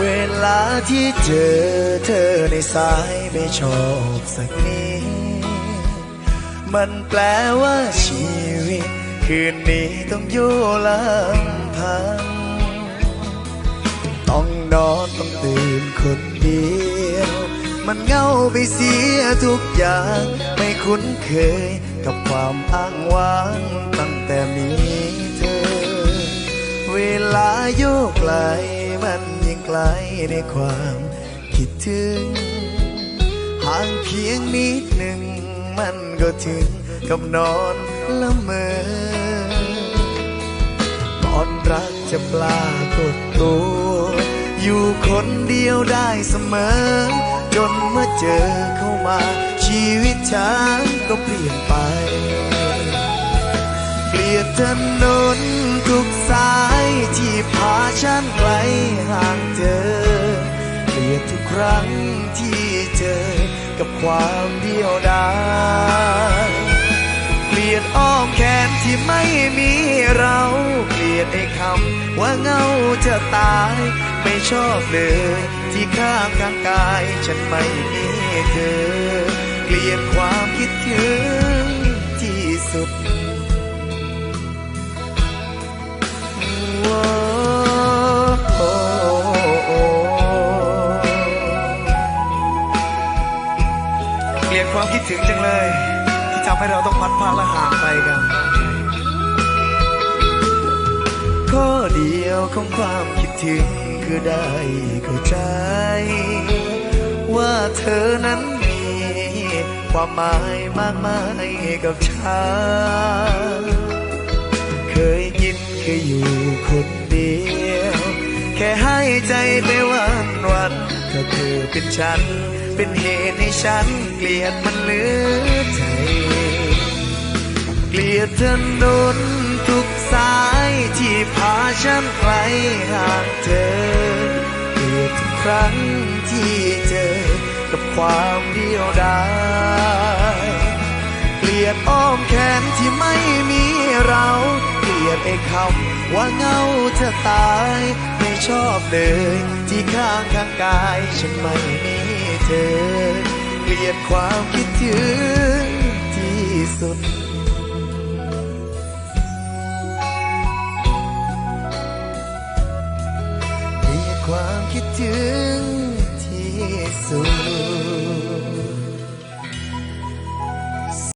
เวลาที่เจอเธอในสายไม่ชอบสักนิดมันแปลว่าชีวิต คืนนี้ต้องอยู่ลำพัง ต้องนอนต้องตื่นคนเดียว มันเหงาไปเสียทุกอย่าง ไม่คุ้นเคยกับความอ้างว้างตั้งแต่มี เวลาโยกไหลมันยิ่งไกลในความคิดถึง ห่างเพียงนิดหนึ่งมันก็ถึงกับนอนละเมอตอนรักจะปรากฏตัว อยู่คนเดียวได้เสมอ จนเมื่อเจอเข้ามา ชีวิตฉันก็เปลี่ยนไปเกลียดถนนทุก ฉันไกลห่างเธอเกลียดทุกครั้งที่เจอกับความเดียวดายเกลียดอ้อมแขนที่ไม่มีเรา เกลียดไอ้คำว่าเงาจะตาย ไม่ชอบเลยที่ข้างข้างกาย ฉันไม่มีเธอ เกลียดความคิดถึง เกลียดความคิดถึงจังเลย ที่ทำให้เราต้องพัดพากและห่างไปกันข้อเดียวของความคิดถึงคือได้เข้าใจ ว่าเธอนั้นมีความหมายมากมายกับฉันเคยกินเคยอยู่คนเดียว แค่ให้ใจไปวันวันถ้าเธอเป็นฉัน เป็นเหตุให้ฉันเกลียดมันเหลือใจ เกลียดถนนทุกสายที่พาฉันไกลห่างเธอ เกลียดทุกครั้งที่เจอกับความเดียวดายเกลียดอ้อมแขนที่ไม่มีเรา เกลียดไอ้คำว่าเงาจะตาย ไม่ชอบเลยที่ข้างข้างกายฉันไม่ ธอ เกลียดความคิดถึงที่สุดเกลียดความคิดถึง